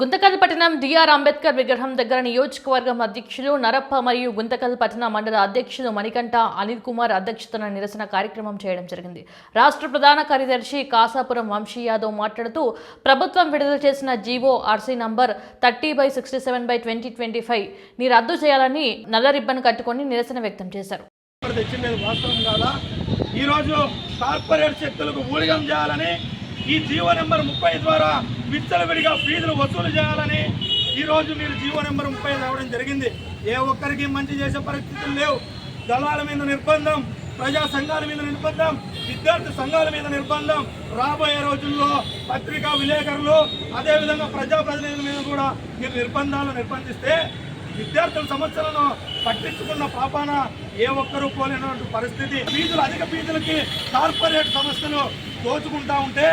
గుంతకల్ పట్టణం డిఆర్ అంబేద్కర్ విగ్రహం దగ్గర నియోజకవర్గం అధ్యక్షులు నరప్ప మరియు గుంతకల్ పట్టణ మండల అధ్యక్షులు మణికంఠ అనిల్ కుమార్ అధ్యక్షతన నిరసన కార్యక్రమం చేయడం జరిగింది. రాష్ట్ర ప్రధాన కార్యదర్శి కాసాపురం వంశీ యాదవ్ మాట్లాడుతూ ప్రభుత్వం విడుదల చేసిన G O R C number thirty by sixty seven by twenty twenty ఫైవ్ని రద్దు చేయాలని నల్ల రిబ్బన్ కట్టుకొని నిరసన వ్యక్తం చేశారు. ఈరోజు కార్పొరేట్ శక్తులకు ఊడిగం చేయాలని ఈ జీవో నెంబర్ ముప్పై ద్వారా విచ్చలవిడిగా ఫీజులు వసూలు చేయాలని ఈరోజు మీరు జీవో నెంబర్ ముప్పై రావడం జరిగింది. ఏ ఒక్కరికి మంచి చేసే పరిస్థితులు లేవు. దళాల మీద నిర్బంధం ప్రజా సంఘాల మీద నిర్బంధం విద్యార్థి సంఘాల మీద నిర్బంధం. రాబోయే రోజుల్లో పత్రికా విలేకరులు అదేవిధంగా ప్రజాప్రతినిధుల మీద కూడా మీరు నిర్బంధాలు నిర్బంధిస్తే విద్యార్థుల సమస్యలను పట్టించుకున్న పాపాన ఏ ఒక్కరూ పోలేనటువంటి పరిస్థితి. ఫీజులు అధిక ఫీజులకి కార్పొరేట్ సంస్థలు దోచుకుంటా ఉంటే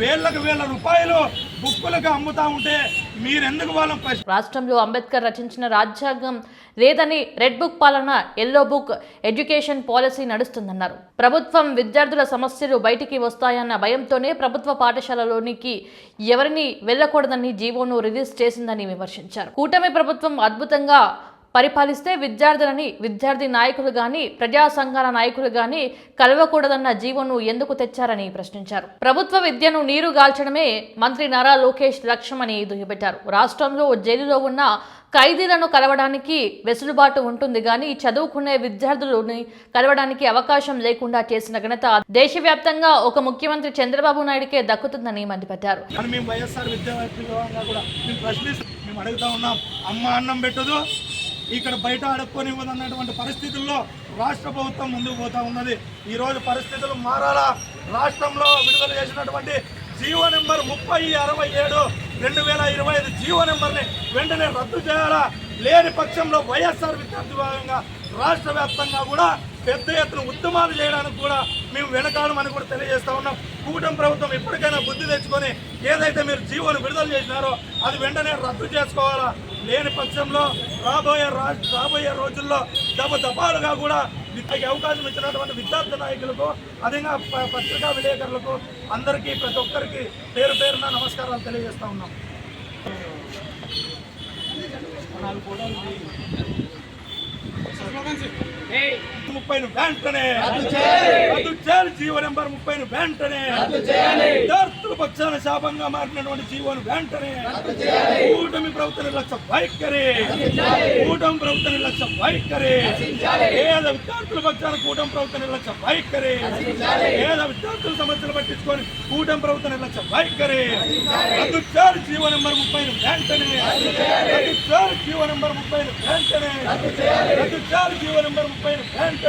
వేలకు వేల రూపాయలు బుక్కులకు అమ్ముతా ఉంటే మీరెందుకు వాళ్ళని రాష్ట్రంలో అంబేద్కర్ రచించిన రాజ్యాంగం లేదని రెడ్ బుక్ పాలన ఎల్లో బుక్ ఎడ్యుకేషన్ పాలసీ నడుస్తుందన్నారు. ప్రభుత్వం విద్యార్థుల సమస్యలు బయటికి వస్తాయన్న భయంతోనే ప్రభుత్వ పాఠశాలలోనికి ఎవరిని వెళ్ళకూడదని జీవోను రిలీజ్ చేసిందని విమర్శించారు. కూటమి ప్రభుత్వం అద్భుతంగా పరిపాలిస్తే విద్యార్థులని విద్యార్థి నాయకులు కానీ ప్రజా సంఘాల నాయకులు కానీ కలవకూడదన్న జీవోను ఎందుకు తెచ్చారని ప్రశ్నించారు. ప్రభుత్వ విద్యను నీరు గాల్చడమే మంత్రి నారా లోకేష్ లక్ష్యమని దుయ్యబెట్టారు. రాష్ట్రంలో జైలులో ఉన్న ఖైదీలను కలవడానికి వెసులుబాటు ఉంటుంది కానీ చదువుకునే విద్యార్థులని కలవడానికి అవకాశం లేకుండా చేసిన ఘనత దేశవ్యాప్తంగా ఒక ముఖ్యమంత్రి చంద్రబాబు నాయుడుకే దక్కుతుందని మండిపడ్డారు. అడుగుతా ఉన్నాం అమ్మ అన్నం పెట్టదు ఇక్కడ బయట అడుక్కొని అన్నటువంటి పరిస్థితుల్లో రాష్ట్ర ప్రభుత్వం ముందుకు పోతా ఉన్నది. ఈరోజు పరిస్థితులు మారాలా? రాష్ట్రంలో విడుదల చేసినటువంటి జీవో నెంబర్ ముప్పై అరవై ఏడు రెండు వేల ఇరవై ఐదు జీవో నెంబర్ని వెంటనే రద్దు చేయాలా? లేని పక్షంలో వైఎస్ఆర్ విద్యార్థి భాగంగా రాష్ట్ర వ్యాప్తంగా కూడా పెద్ద ఎత్తున ఉద్యమాలు చేయడానికి కూడా మేము వెనకాడమని కూడా తెలియజేస్తా ఉన్నాం. కూటమి ప్రభుత్వం ఇప్పటికైనా బుద్ధి తెచ్చుకొని ఏదైతే మీరు జీవోను విడుదల చేసినారో అది వెంటనే రద్దు చేసుకోవాలా? లేని పక్షంలో రాబోయే రాబోయే రోజుల్లో దెబ్బ దపాలుగా కూడా విద్యకి అవకాశం ఇచ్చినటువంటి విద్యార్థి నాయకులకు అదేగా ప- పత్రికా విలేకరులకు అందరికీ ప్రతి ఒక్కరికి పేరు పేరున నమస్కారాలు తెలియజేస్తా ఉన్నాం. ముప్పై వెంటనే రద్దు చేయాలి. జీవో నెంబర్ ముప్పై వెంటనే విద్యార్థుల పక్షాన శాపంగా మారినటువంటి జీవోను వెంటనే కూటమి ప్రభుత్వ నిర్లక్ష్య వైఖరి. కూటమి ప్రభుత్వ నిర్లక్ష్య వైఖరి. పేద విద్యార్థుల పక్షాన కూటమి ప్రభుత్వ నిర్లక్ష్య వైఖరి. పేద విద్యార్థుల సమస్యలు పట్టించుకొని కూటమి ప్రభుత్వ నిర్లక్ష్య వైఖరి. రద్దు చేయాలి జీవో నెంబర్ ముప్పై వెంటనే రద్దు చేయాలి. జీవో నెంబర్ ముప్పై వెంటనే రద్దు చేయాలి. జీవో నెంబర్ ముప్పై వెంటనే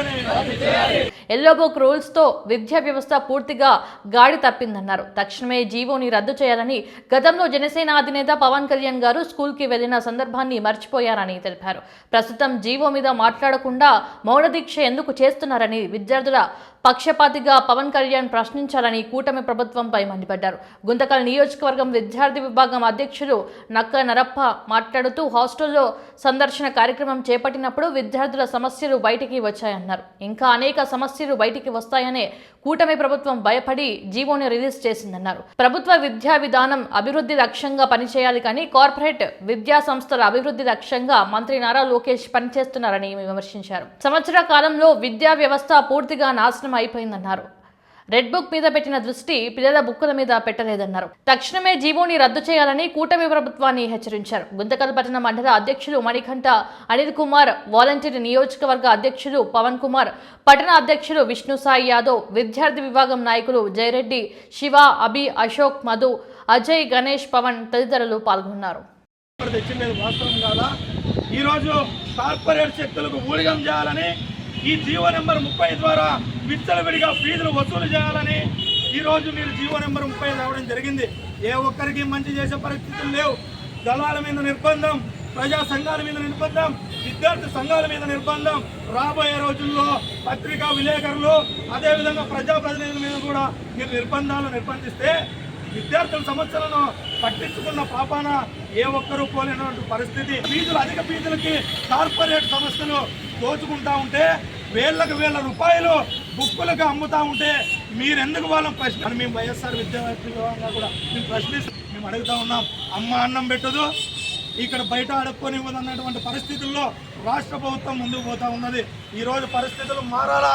ఎల్లో బుక్తో విద్యా వ్యవస్థ పూర్తిగా గాడి తప్పిందన్నారు. తక్షణమే జీవోని రద్దు చేయాలని గతంలో జనసేన అధినేత పవన్ కళ్యాణ్ గారు స్కూల్కి వెళ్ళిన సందర్భాన్ని మర్చిపోయారని తెలిపారు. ప్రస్తుతం జీవో మీద మాట్లాడకుండా మౌన దీక్ష ఎందుకు చేస్తున్నారని విద్యార్థుల పక్షపాతిగా పవన్ కళ్యాణ్ ప్రశ్నించాలని కూటమి ప్రభుత్వంపై మండిపడ్డారు. గుంతకల్ నియోజకవర్గం విద్యార్థి విభాగం అధ్యక్షులు నక్క నరప్ప మాట్లాడుతూ హాస్టల్లో సందర్శన కార్యక్రమం చేపట్టినప్పుడు విద్యార్థుల సమస్యలు బయటికి వచ్చాయన్నారు. ఇంకా అనేక సమస్యలు బయటికి వస్తాయనే కూటమి ప్రభుత్వం భయపడి జీవోని రిలీజ్ చేసిందన్నారు. ప్రభుత్వ విద్యా విధానం అభివృద్ధి లక్ష్యంగా పనిచేయాలి కానీ కార్పొరేట్ విద్యా సంస్థల అభివృద్ధి లక్ష్యంగా మంత్రి నారా లోకేష్ పనిచేస్తున్నారని విమర్శించారు. సంవత్సర కాలంలో విద్యా వ్యవస్థ పూర్తిగా నాశనం అయిపోయిందన్నారు. రెడ్ బుక్ మీద పెట్టిన దృష్టి పిల్లల బుక్కుల మీద పెట్టలేదన్నారు. తక్షణమే జీవోని రద్దు చేయాలని కూటమి ప్రభుత్వాన్ని హెచ్చరించారు. గుంతకల్పట్నం మండల అధ్యక్షులు మణికంఠ అనిల్ కుమార్ వాలంటీర్ నియోజకవర్గ అధ్యక్షులు పవన్ కుమార్ పట్టణ అధ్యక్షులు విష్ణు సాయి యాదవ్ విద్యార్థి విభాగం నాయకులు జయరెడ్డి శివ అభి అశోక్ మధు అజయ్ గణేష్ పవన్ తదితరులు పాల్గొన్నారు. ఈరోజు కార్పొరేట్ శక్తులకు ఊడిగం చేయాలని ఈ జీవో నెంబర్ ముప్పై ద్వారా విచ్చలవిడిగా ఫీజులు వసూలు చేయాలని ఈరోజు మీరు జీవో నెంబర్ ముప్పై రావడం జరిగింది. ఏ ఒక్కరికి మంచి చేసే పరిస్థితులు లేవు. దళాల మీద నిర్బంధం ప్రజా సంఘాల మీద నిర్బంధం విద్యార్థి సంఘాల మీద నిర్బంధం. రాబోయే రోజుల్లో పత్రికా విలేకరులు అదేవిధంగా ప్రజాప్రతినిధుల మీద కూడా మీరు నిర్బంధాలు నిర్బంధిస్తే విద్యార్థుల సమస్యలను పట్టించుకున్న పాపాన ఏ ఒక్కరూ పోలేనటువంటి పరిస్థితి. ఫీజులు అధిక ఫీజులకి కార్పొరేట్ సంస్థలు దోచుకుంటా ఉంటే వేలకు వేల రూపాయలు బుక్కులకు అమ్ముతా ఉంటే మీరెందుకు వాళ్ళని ప్రశ్న? మేము వైఎస్ఆర్ విద్యార్థి కూడా మేము ప్రశ్నిస్తాం మేము అడుగుతా ఉన్నాం. అమ్మ అన్నం పెట్టదు. ఇక్కడ బయట ఆడుకొని అన్నటువంటి పరిస్థితుల్లో రాష్ట్ర ప్రభుత్వం ముందుకు పోతా ఉన్నది. ఈ రోజు పరిస్థితులు మారాలా?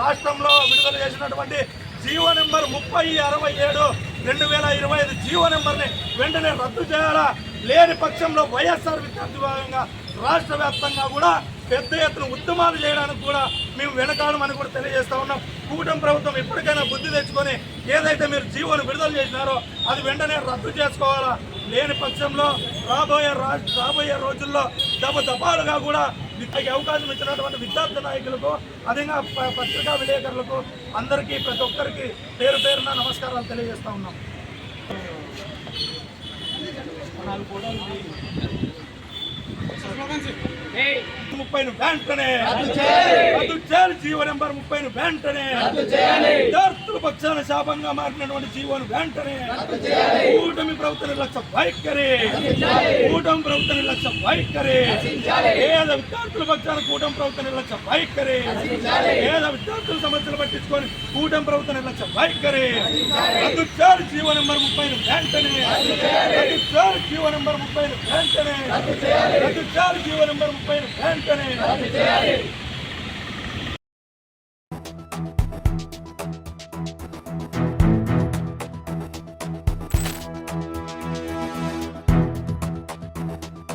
రాష్ట్రంలో విడుదల చేసినటువంటి జీవో నెంబర్ ముప్పై అరవై ఏడు రెండు వేల ఇరవై ఐదు జీవో నెంబర్ని వెంటనే రద్దు చేయాలా? లేని పక్షంలో వైఎస్ఆర్ విద్యార్థి భాగంగా రాష్ట్ర వ్యాప్తంగా కూడా పెద్ద ఎత్తున ఉద్యమాలు చేయడానికి కూడా మేము వెనకాడమని కూడా తెలియజేస్తా ఉన్నాం. కూటమి ప్రభుత్వం ఎప్పటికైనా బుద్ధి తెచ్చుకొని ఏదైతే మీరు జీవోను విడుదల చేసినారో అది వెంటనే రద్దు చేసుకోవాలా? లేని పక్షంలో రాబోయే రా- రాబోయే రోజుల్లో దెబ్బ దపాలుగా కూడా విద్యకి అవకాశం ఇచ్చినటువంటి విద్యార్థి నాయకులకు అదేగా ప- పత్రికా విలేకరులకు అందరికీ ప్రతి ఒక్కరికి పేరు పేరున నమస్కారాలు తెలియజేస్తా ఉన్నాం. ముప్పైను వెంటనే రద్దు చేయాలి. జీవో నెంబర్ ముప్పైను వెంటనే విద్యార్థుల పక్షాన శాపంగా మారినటువంటి జీవోను వెంటనే కూటమి ప్రభుత్వ నిర్లక్ష్య వైఖరి. కూటమి ప్రభుత్వ నిర్లక్ష్య వైఖరి. పేద విద్యార్థుల పక్షాన కూటమి ప్రభుత్వ నిర్లక్ష్య వైఖరి. పేద విద్యార్థుల సమస్యలు పట్టించుకొని కూటమి ప్రభుత్వ నిర్లక్ష్య వైఖరి. అందుచారు చేయాలి జీవో నెంబర్ ముప్పై వెంటనే. అందుచారు చేయాలి జీవో నెంబర్ ముప్పై వెంటనే. అందుచారు చేయాలి జీవో నెంబర్ ముప్పై వెంటనే.